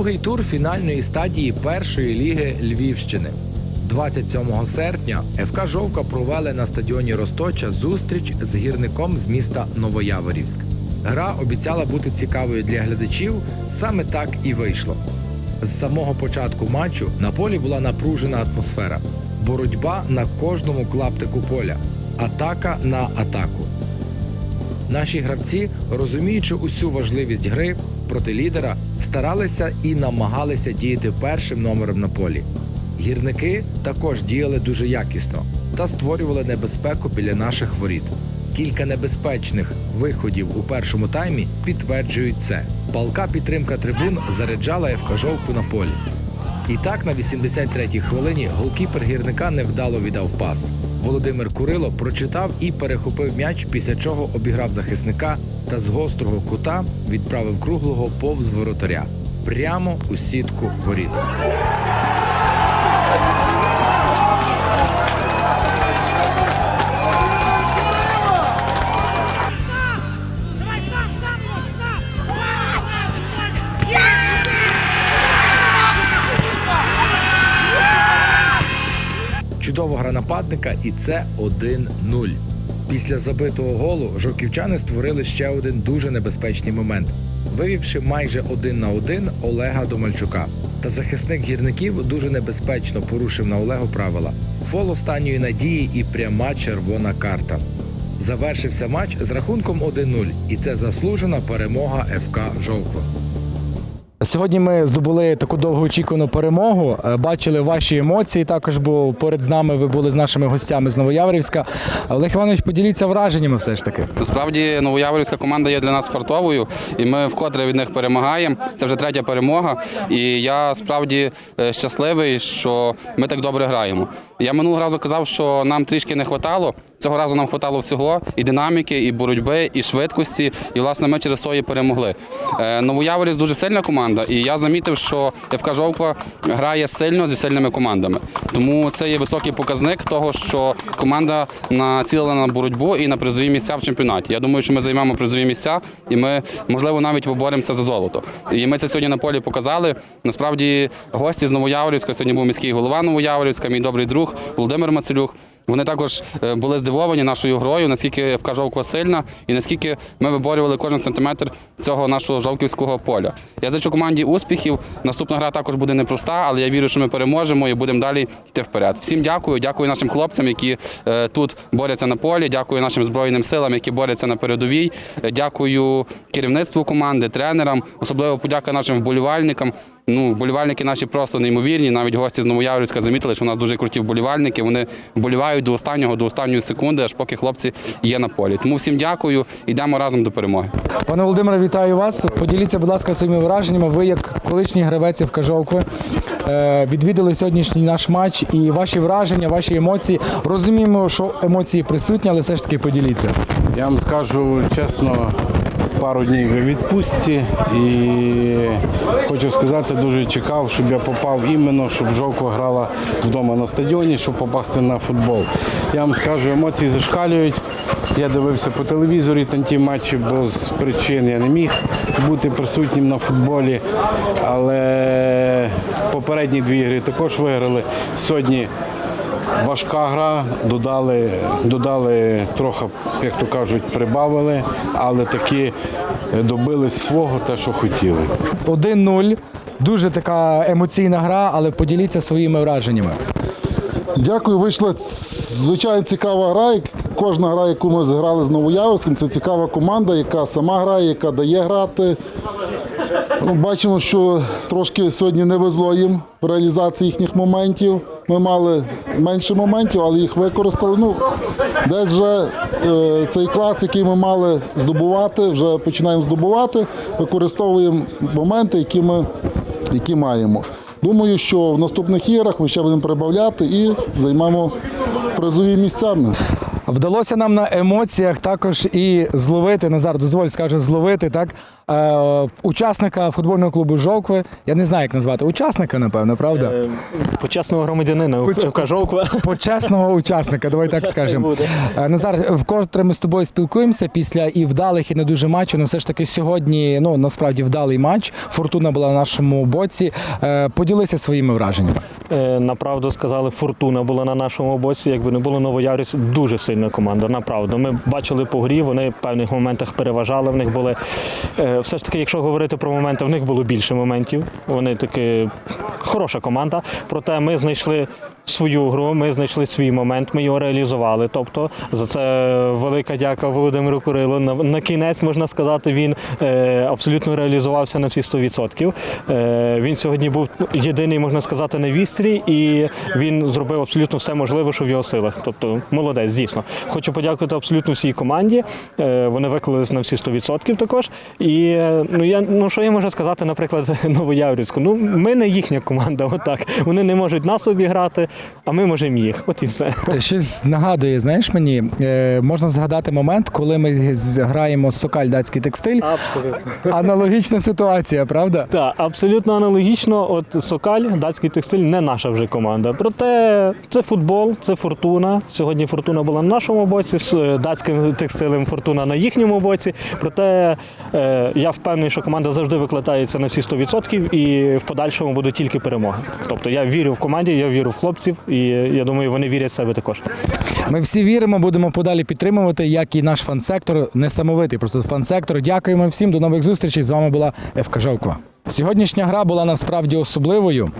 Другий тур фінальної стадії першої ліги Львівщини. 27 серпня ФК Жовка провели на стадіоні Росточа зустріч з гірником з міста Новояворівськ. Гра обіцяла бути цікавою для глядачів. Саме так і вийшло. З самого початку матчу на полі була напружена атмосфера. Боротьба на кожному клаптику поля, атака на атаку. Наші гравці, розуміючи усю важливість гри проти лідера, старалися і намагалися діяти першим номером на полі. Гірники також діяли дуже якісно та створювали небезпеку біля наших воріт. Кілька небезпечних виходів у першому таймі підтверджують це. Палка підтримка трибун заряджала ФК на полі. І так на 83-й хвилині голкіпер гірника невдало віддав пас. Володимир Курило прочитав і перехопив м'яч, після чого обіграв захисника та з гострого кута відправив круглого повз воротаря прямо у сітку воріт. Чудова гра нападника, і це 1-0. Після забитого голу жовківчани створили ще один дуже небезпечний момент, вивівши майже один на один Олега Домальчука. Та захисник гірників дуже небезпечно порушив на Олегу правила. Фол останньої надії і пряма червона карта. Завершився матч з рахунком 1-0, і це заслужена перемога ФК Жовква. Сьогодні ми здобули таку довгоочікувану перемогу. Е, Бачили ваші емоції. Також бо поряд з нами ви були з нашими гостями з Новояворівська. Олег Іванович, поділіться враженнями все ж таки. Насправді Новояворівська команда є для нас фартовою, і ми вкотре від них перемагаємо. Це вже третя перемога. І я справді е, щасливий, що ми так добре граємо. Я минулого разу казав, що нам трішки не вистачало. Цього разу нам вистачало всього і динаміки, і боротьби, і швидкості. І власне ми через і перемогли. Е, Новояворівськ дуже сильна команда, і я замітив, що ФК Жовква грає сильно зі сильними командами. Тому це є високий показник того, що команда націлена на боротьбу і на призові місця в чемпіонаті. Я думаю, що ми займемо призові місця, і ми можливо навіть поборемося за золото. І ми це сьогодні на полі показали. Насправді, гості з Новояворівська сьогодні був міський голова Новояворівська, мій добрий друг Володимир Мацелюк. Вони також е, були здивовані нашою грою, наскільки ФК Жовква сильна і наскільки ми виборювали кожен сантиметр цього нашого жовківського поля. Я зичу команді успіхів. Наступна гра також буде непроста, але я вірю, що ми переможемо і будемо далі йти вперед. Всім дякую, дякую нашим хлопцям, які е, тут борються на полі. Дякую нашим збройним силам, які борються на передовій. Е, Дякую керівництву команди, тренерам, особливо подяка нашим вболівальникам. Ну, вболівальники наші просто неймовірні. Навіть гості з Новояврівська замітили, що у нас дуже круті вболівальники. Вони вболівають до останнього, до останньої секунди, аж поки хлопці є на полі. Тому всім дякую. Йдемо разом до перемоги. Пане Володимире, вітаю вас. Поділіться, будь ласка, своїми враженнями. Ви, як колишній гравець в Кажовкви, е, відвідали сьогоднішній наш матч і ваші враження, ваші емоції. Розуміємо, що емоції присутні, але все ж таки поділіться. Я вам скажу чесно, пару днів відпустці і хочу сказати, дуже чекав, щоб я попав іменно, щоб Жовква грала вдома на стадіоні, щоб попасти на футбол. Я вам скажу, емоції зашкалюють. Я дивився по телевізорі там ті матчі, бо з причин я не міг бути присутнім на футболі. Але попередні дві ігри також виграли. Сьогодні Важка гра, додали, додали трохи, як то кажуть, прибавили, але таки добились свого те, що хотіли. 1-0. Дуже така емоційна гра, але поділіться своїми враженнями. Дякую, вийшла звичайно цікава гра. Кожна гра, яку ми зіграли з Новояворським, це цікава команда, яка сама грає, яка дає грати. Ну, Бачимо, що трошки сьогодні не везло їм в реалізації їхніх моментів. Ми мали менше моментів, але їх використали. Ну, десь вже е, цей клас, який ми мали здобувати, вже починаємо здобувати, використовуємо моменти, які ми які маємо. Думаю, що в наступних іграх ми ще будемо прибавляти і займемо призові місця. Вдалося нам на емоціях також і зловити, Назар, дозволь, скажу, зловити так, учасника футбольного клубу Жовкви. Я не знаю, як назвати. Учасника, напевно, правда? Е, Почесного громадянина Поч- в Кажовква. Почесного учасника, давай так скажемо. Е, Назар, вкотре ми з тобою спілкуємося після і вдалих, і не дуже матчів. Ну, все ж таки сьогодні, ну насправді вдалий матч. Фортуна була на нашому боці. Е, Поділися своїми враженнями. Е, Направду сказали, фортуна була на нашому боці. Якби не було Новоярівець, дуже сильна команда. Направду. Ми бачили по грі, вони в певних моментах переважали. В них були е, все ж таки, якщо говорити про моменти, в них було більше моментів. Вони таки хороша команда. Проте ми знайшли свою гру, ми знайшли свій момент, ми його реалізували. Тобто за це велика дяка Володимиру Курилу. На, на кінець можна сказати, він е, абсолютно реалізувався на всі 100%. Е, він сьогодні був єдиний, можна сказати, на вістрі, і він зробив абсолютно все можливе, що в його силах. Тобто, молодець, дійсно. Хочу подякувати абсолютно всій команді. Е, вони виклалися на всі 100% також. І е, ну я ну що я можу сказати, наприклад, Новояврівську. Ну ми не їхня команда, отак. Вони не можуть нас обіграти, а ми можемо їх. От і все. Щось нагадує, знаєш мені, е, можна згадати момент, коли ми граємо Сокаль датський текстиль. Абсолютно. Аналогічна ситуація, правда? Так, абсолютно аналогічно. От Сокаль, датський текстиль, не наша вже команда. Проте це футбол, це фортуна. Сьогодні фортуна була на нашому боці, з е, датським текстилем фортуна на їхньому боці. Проте е, я впевнений, що команда завжди викладається на всі 100% і в подальшому буде тільки перемога. Тобто я вірю в команді, я вірю в хлопців, і я думаю, вони вірять в себе також. Ми всі віримо, будемо подалі підтримувати, як і наш фан-сектор. Несамовитий просто фан-сектор. Дякуємо всім. До нових зустрічей. З вами була ФК Жовква. Сьогоднішня гра була насправді особливою.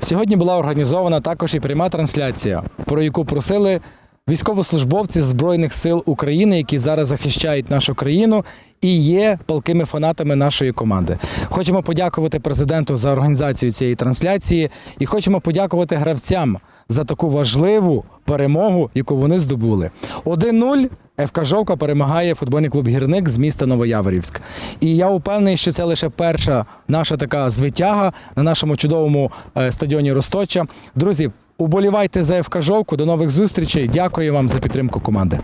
Сьогодні була організована також і пряма трансляція, про яку просили військовослужбовці Збройних сил України, які зараз захищають нашу країну і є палкими фанатами нашої команди. Хочемо подякувати президенту за організацію цієї трансляції і хочемо подякувати гравцям за таку важливу перемогу, яку вони здобули. 1-0 ФК Жовка перемагає футбольний клуб Гірник з міста Новояворівськ. І я впевнений, що це лише перша наша така звитяга на нашому чудовому е, стадіоні Росточа. Друзі, уболівайте за ФК Жовку. До нових зустрічей. Дякую вам за підтримку команди.